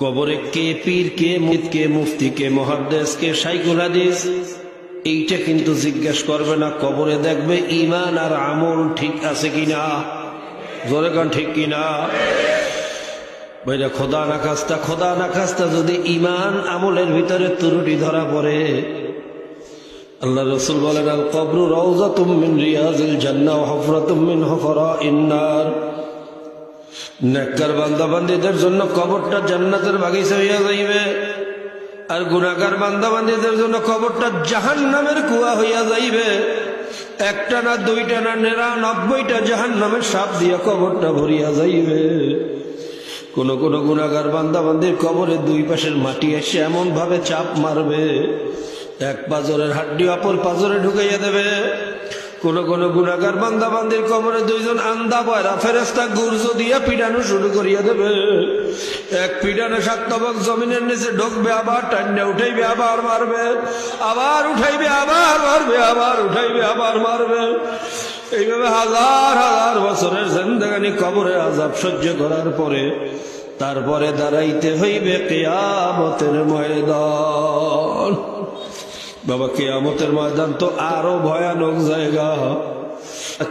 কবরে কে পীর, কে মুদ কে মুফতি, কে মহাদ্দেশ কে সাইকুল হাদিস? এইটা কিন্তু জিজ্ঞেস করবে না, কবরে দেখবে ইমান আর আমল ঠিক আছে কিনা? জোরে ঠিক কিনা? ভাইরা খোদা না খাস্তা, খোদা না খাস্তা, যদি ইমান আমলের ভিতরে ত্রুটি ধরা পড়ে। আল্লাহ রসুল বলেন কবরু রওজাতুম মিন রিয়াজিল জান্নাহ ওয়া হুফরাতুম মিন হুফরাইন নার। নেককার বান্দাবান্দিদের জন্য কবরটা জান্নাতের বাগিচা হইয়া যাইবে। আর গুণাগার বান্দাবান্দিদের জন্য কবরটা জাহান নামের কুয়া হইয়া যাইবে। একটা না দুইটা না নিরানব্বইটা জাহান্নামের সাপ দিয়া কবরটা ভরিয়া যাইবে। কোন কোন গুণাগার বান্দাবান্দির কবরে দুই পাশের মাটি এসে এমন ভাবে চাপ মারবে। এক পাজরের হাড্ডি অপর পাজরে ঢুকাইয়া দেবে। কোন কোন গুণাগার বান্দাবান্দির কবরে দুইজন আন্দা বয়রা ফেরেস্তা গুর্জ দিয়া পিডানো শুরু করিয়া দেবে। এক পিডানে সাত তবক জমিনের নিচে ঢুকবে, আবার টান্ডা উঠাইবে, আবার মারবে, আবার উঠাইবে, আবার মারবে, আবার উঠাইবে, আবার মারবে। এইভাবে হাজার হাজার বছরের জিন্দাগানি কবরে আজাব সহ্য করার পরে তারপরে দাঁড়াইতে হইবে কেয়ামতের ময়দান। বাবা, কেয়ামতের ময়দান তো আরও ভয়ানক জায়গা।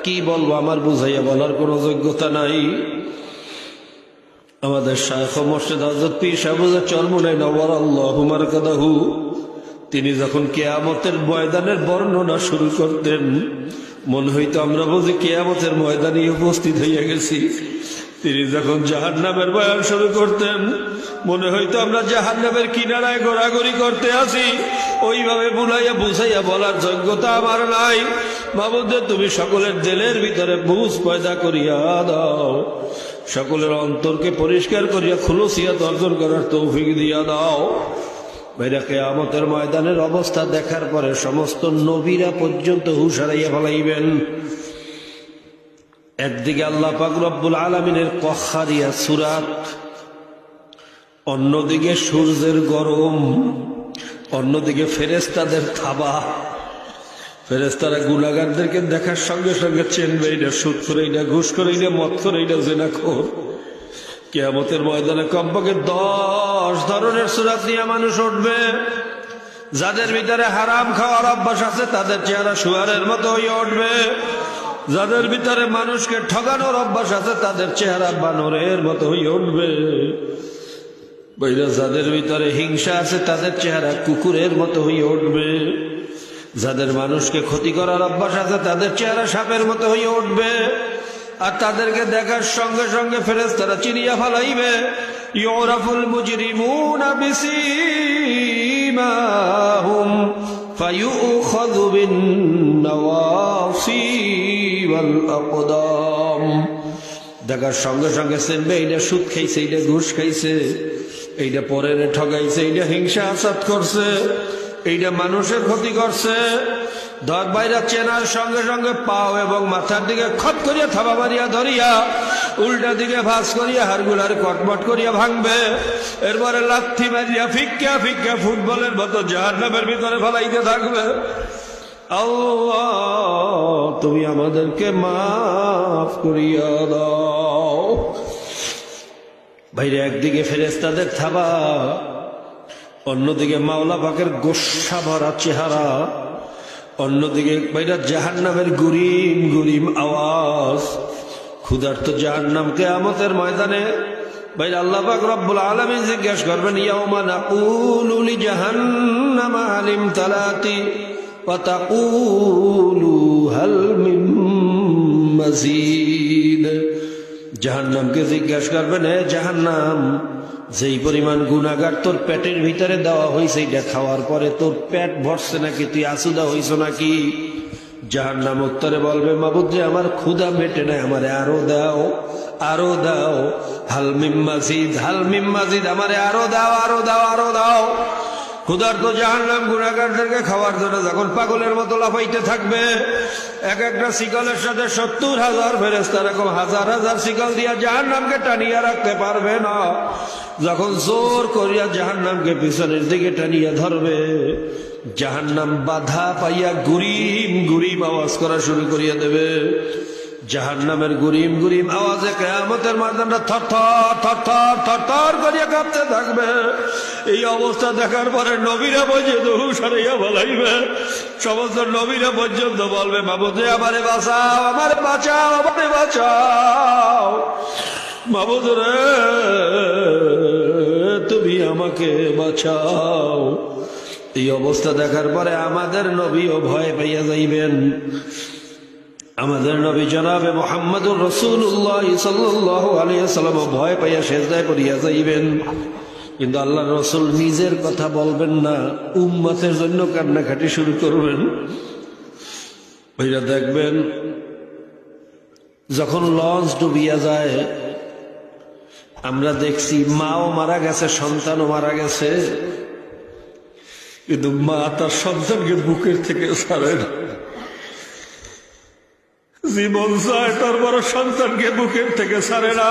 কি বলব, আমার বুঝাইয়া বলার কোনো যোগ্যতা নাই। আমাদের শায়খ মোর্শেদ হজরত পীর সাহেবুজা চরমুনাই নবর আল্লাহ কাদাহু তিনি যখন কেয়ামতের ময়দানের বর্ণনা শুরু করতেন, মনে হইতো আমরা বুঝি কেয়ামতের ময়দানে উপস্থিত হইয়া গেছি। তিনি যখন জাহান নামের বয়ান শুরু করতেন, মনে হইতো আমরা জাহান নামের কিনারায় ঘোরাঘুরি করতে আসি। ওইভাবে বুলাইয়া বুঝাইয়া বলার যোগ্যতা আমার নাই। মাবুদে তুমি সকলের জেলের ভিতরে বুঝ পয়দা করিয়া দাও। সকলের অন্তরকে পরিষ্কার করিয়া খুলসিয়াত অর্জন করার তৌফিক দিয়া দাও। ভাইরা কেয়ামতের ময়দানের অবস্থা দেখার পরে সমস্ত নবীরা পর্যন্ত হুশারাইয়া ফেলাইবেন। একদিকে আল্লাহ রব্বুল আলমিনের কখারিয়া সুরাত, অন্যদিকে সূর্যের গরম। অন্যদিকে ফেরেস্তাদের থাবা। ফেরেস্তারা গুলাগারদেরকে দেখার সঙ্গে সঙ্গে চেনবে এটা সুদ করে এটা ঘুষ করে এটা মত করে এটা জেনা খোর কেয়ামতের ময়দানে কমপক্ষে দশ ধরনের সুরাত নিয়ে মানুষ উঠবে। যাদের ভিতরে হারাম খাওয়ার অভ্যাস আছে, তাদের চেহারা শুয়ারের মতো হয়ে উঠবে। যাদের ভিতরে মানুষকে ঠগানোর অভ্যাস আছে, তাদের চেহারা বানরের মতো হয়ে উঠবে। বইরা যাদের ভিতরে হিংসা আছে, তাদের চেহারা কুকুরের মতো হয়ে উঠবে। যাদের মানুষকে ক্ষতি করার অভ্যাস আছে, তাদের চেহারা সাপের মতো হয়ে উঠবে। আর তাদেরকে দেখার সঙ্গে সঙ্গে ফেরেস তারা চিনিয়া ফেলাইবে। ইউরাফুল মুজরিমুন বিসীমাহুম ফায়ুখাযু বিন নওয়াসি ওয়াল আকদাম দেখার সঙ্গে সঙ্গে চেনবে এইটা সুদ খাইছে এইটা ঘুষ খাইছে। এইটা পরের ঠগাইছে এইটা হিংসা আসাদ করছে এইটা মানুষের ক্ষতি করছে। ধর বাইরা চেনার সঙ্গে সঙ্গে পাও এবং মাথার দিকে খত করিয়া থাবা মারিয়া ধরিয়া, উল্টা দিকে ভাস করিয়া হারগুলার কটমট করিয়া ভাঙবে। এরপরে লাথি মারিয়া ফিক্কা ফিক্কা ফুটবলের মতো জাহার নামের ভিতরে ফেলাইতে থাকবে। তুমি আমাদেরকে মাফ করিয়া দাও। বাইরে একদিকে ফেরেস্তাদের থাবা অন্যদিকে মাওলা পাকের গোসা ভরা চেহারা অন্যদিকে বাইরা জাহান নামের গুরিম গুরিম আওয়াজ ক্ষুধার্ত জাহান নামকে আমতের ময়দানে বাইরে আল্লাহ পাক রব্বুল আলমী জিজ্ঞাসা করবেন ইয়াউমা নাকুলু লি জাহান্নাম আলিম তালাতি وتقول هل من مزيد জাহান্নামকে জিজ্ঞাসা করবেন হে জাহান্নাম, যেই পরিমাণ গুণাগার তোর পেটের ভিতরে দেওয়া হয়েছে এটা খাওয়ার পরে তোর পেট ভরছে নাকি? তুই আসুদা হইছ নাকি? জাহান্নাম উত্তরে বলবে, মাবুদ যে আমার ক্ষুদা মেটে নাই, আমারে আরও দাও আরও দাও। হালমিম মাজিদ হালমিম মাজিদ, আমারে আরও দাও আরও দাও আরও দাও। ক্ষুধার্ত জাহান্নাম গুণাগারদেরকে খাওয়ার জন্য যখন পাগলের মতো লাফাইতে থাকবে, এক একটা শিকলের সাথে সত্তর হাজার ফেরেস্তা এরকম হাজার হাজার শিকল দিয়া জাহান্নামকে টানিয়া রাখতে পারবে না। যখন জোর করিয়া জাহান্নামকে পিছনের দিকে টানিয়া ধরবে, জাহান্নাম বাধা পাইয়া গুরিম গুরিম আওয়াজ করা শুরু করিয়া দেবে। জাহান নামের গুরিম গুরিম আওয়াজে কেয়ামতের ময়দানটা থর থর থর থর থর থর করিয়া কাঁপতে থাকবে। এই অবস্থা দেখার পরে নবীরা পর্যন্ত হুসারিয়া বলাইবে। সমস্ত নবীরা পর্যন্ত বলবে বাবুদে আমারে বাঁচাও আমারে বাঁচাও আমারে বাঁচাও। বাবুদ রে, তুমি আমাকে বাঁচাও। এই অবস্থা দেখার পরে আমাদের নবীও ভয় পাইয়া যাইবেন। আমাদের নবী জনাবে মোহাম্মদুর রসুল্লাহ সাল্লাহ আলিয়াল্লাম ভয় পাইয়া শেষদায় করিয়া যাইবেন। কিন্তু আল্লাহ রসুল নিজের কথা বলবেন না, উম্মতের জন্য কান্নাকাটি শুরু করবেন। ওইটা দেখবেন, যখন লঞ্চ ডুবিয়া যায়, আমরা দেখছি মাও মারা গেছে, সন্তানও মারা গেছে। কিন্তু মা তার সন্তানকে বুকের থেকে ছাড়ে না। জীবন চায় তার বড় সন্তানকে বুকের থেকে ছাড়ে না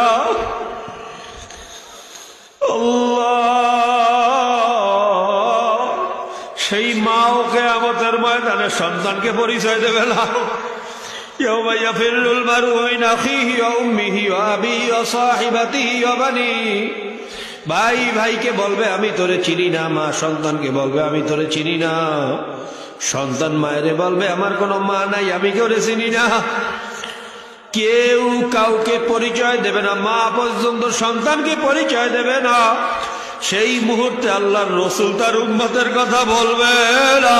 আল্লাহ সেই মা ওকে আমাদের ময়দানে সন্তানকে পরিচয় দেবে না يوم يفر المرء من أخيه وأمه وأبيه وصاحبته وبنيه ভাই ভাইকে বলবে আমি তোরে চিনি না মা সন্তানকে বলবে আমি তোরে চিনি না সন্তান মায়েরে বলবে, আমার কোনো মা নাই, আমি করে চিনি না। কেউ কাউকে পরিচয় দেবে না, মা পর্যন্ত সন্তানকে পরিচয় দেবে না। সেই মুহূর্তে আল্লাহর রসুল তার উম্মতের কথা বলবে না।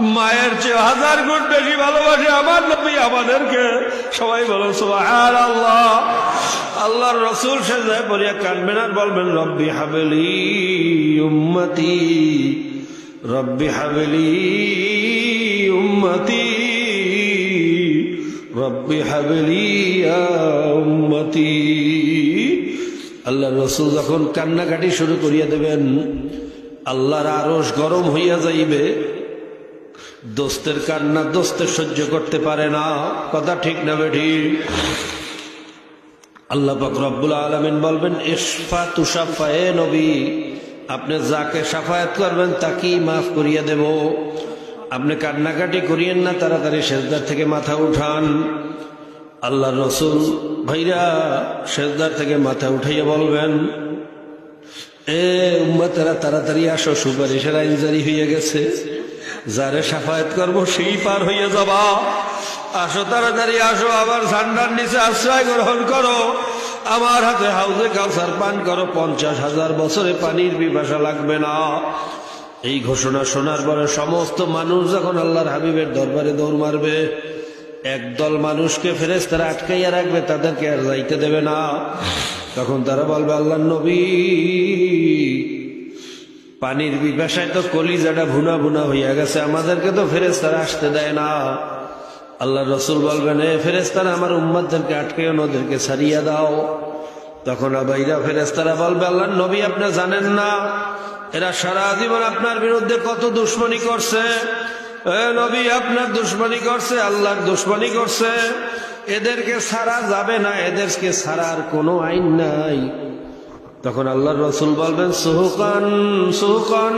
মায়ের চেয়ে হাজার গুণ বেশি ভালোবাসে আমার নবী আমাদেরকে। সবাই বলো সুবহান আল্লাহ আল্লাহর রসুল সে যায় বলিয়া কানবেন আর বলবেন, রব্বি হাবেলি উম্মতি। রব্বি হাবেলি উম্মতি, রব্বি হাবেলি উম্মতি। আল্লাহ রসুল যখন কান্নাকাটি শুরু করিয়া দেবেন, আল্লাহর আরস গরম হইয়া যাইবে। দোস্তের কান্না দোস্তে সহ্য করতে পারে না। কথা ঠিক না বেঠি। আল্লাহ পাক রব্বুল আলমিন বলবেন ইসফা তুষাফা নবী। আপনি যাকে সাফায়াত করবেন, তাকেই মাফ করিয়া দেব। আপনি কান্নাকাটি করিয়েন না, তাড়াতাড়ি সেজদার থেকে মাথা উঠান। আল্লাহ রসুল ভাইরা, সেজদার থেকে মাথা উঠাইয়া বলবেন, এ উম্মা তারা তাড়াতাড়ি আসো, সুপারিশের আইন জারি হইয়া গেছে। যারে সাফায়াত করব, সেই পার হইয়া যাবা। আসো, তাড়াতাড়ি আসো, আবার ঝান্ডার নিচে আশ্রয় গ্রহণ করো। আমার হাতে হাউজে কাউসার পান করো, পঞ্চাশ হাজার বছরে পানির পিপাসা লাগবে না। এই ঘোষণা শোনার পরে সমস্ত মানুষ যখন আল্লাহর হাবিবের দরবারে দৌড় মারবে, একদল মানুষকে ফেরেস তারা আটকাইয়া রাখবে, তাদেরকে আর যাইতে দেবে না। তখন তারা বলবে, আল্লাহ নবী, পানির বিপাশায় তো কলিজাটা ভুনা ভুনা হইয়া গেছে, আমাদেরকে তো ফেরেস তারা আসতে দেয় না। আল্লাহ রসুল বলবেন, এ ফেরেস্তারা আমার উম্মাদেরকে আটকে ওদেরকে ছাড়িয়ে দাও। তখন আবাইরা ফেরেস্তারা বলবে, আল্লাহ নবী আপনি জানেন না, এরা সারা জীবন আপনার বিরুদ্ধে কত দুশ্মনী করছে। নবী, আপনার দুশ্মনী করছে, আল্লাহর দুশ্মনী করছে। এদেরকে ছাড়া যাবে না, এদেরকে ছাড়ার কোনো আইন নাই। তখন আল্লাহ রসুল বলবেন, সুহকান সুহকান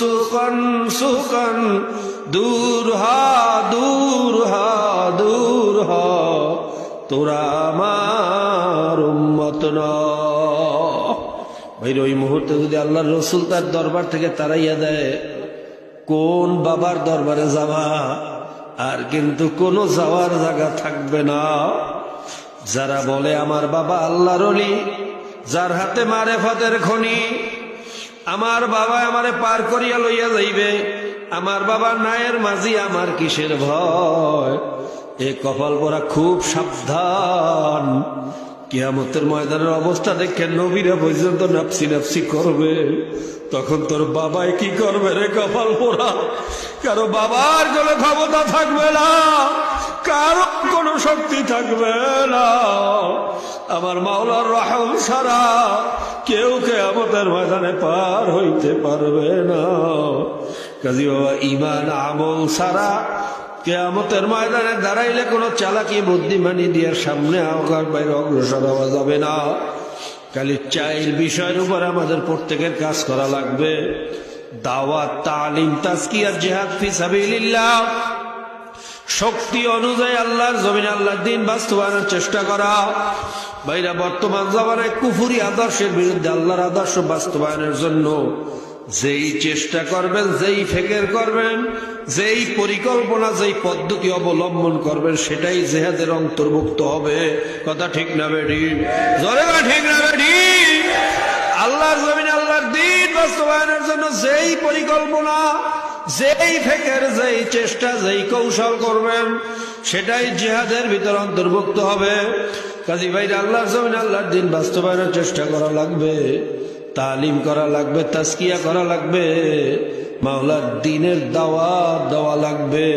সুহকান সুহকান, দূর হা, দূর হ। তোরা আমার উম্মত ভাই ওই মুহূর্তে যদি আল্লাহ রসুল তার দরবার থেকে তাড়াইয়া দেয়, কোন বাবার দরবারে যাবা? আর কিন্তু কোনো যাওয়ার জায়গা থাকবে না। যারা বলে আমার বাবা আল্লাহর অলি যার হাতে মারে ফাতের খনি, আমার বাবা আমারে পার করিয়া লইয়া যাইবে, আমার বাবা নায়ের মাঝি আমার কিসের ভয়? এ কপাল পরা খুব সাবধান। কিয়ামতের ময়দানের অবস্থা দেখে নবীরা পর্যন্ত নাপসি নাপসি করবে। তখন তোর বাবাই কি করবে রে কপাল পোড়া কারও বাবার কোনো ক্ষমতা থাকবে না, কারও কোনো শক্তি থাকবে না। আমার মাওলার রহম ছাড়া কেউ কে আমাদের ময়দানে পার হইতে পারবে না। কাজী বাবা ইমান আমল ছাড়া কেয়ামতের ময়দানে দাঁড়াইলে কোনো চালাকি বুদ্ধিমানি দিয়ে সামনে আওকার বাইরে অগ্রসর হওয়া যাবে না। খালি চাইল বিষয়ের উপর আমাদের প্রত্যেকের কাজ করা লাগবে। দাওয়াত, তালিম তাজকিয়ার জেহাদ ফি সাবিলিল্লাহ। শক্তি অনুযায়ী আল্লাহর জমিন আল্লাহর দিন বাস্তবায়নের চেষ্টা করা। ভাইরা বর্তমান জামানায় কুফুরি আদর্শের বিরুদ্ধে আল্লাহর আদর্শ বাস্তবায়নের জন্য যেই চেষ্টা করবেন, যেই ফেকের করবেন, যেই পরিকল্পনা, যেই পদ্ধতি অবলম্বন করবেন, সেটাই জেহাদের অন্তর্ভুক্ত হবে। কথা ঠিক না বেডি জরে ঠিক না বেডি আল্লাহর জমিনে আল্লাহর দিন বাস্তবায়নের জন্য যেই পরিকল্পনা, যেই ফেকের, যেই চেষ্টা, যেই কৌশল করবেন, সেটাই জিহাদের ভিতর অন্তর্ভুক্ত হবে। কাজী ভাই আল্লাহর জমিনে আল্লাহর দিন বাস্তবায়নের চেষ্টা করা লাগবে। তালিম করা লাগবে তাস্কিয়া করা লাগবে মাওলার দিনের দাওয়া দেওয়া লাগবে।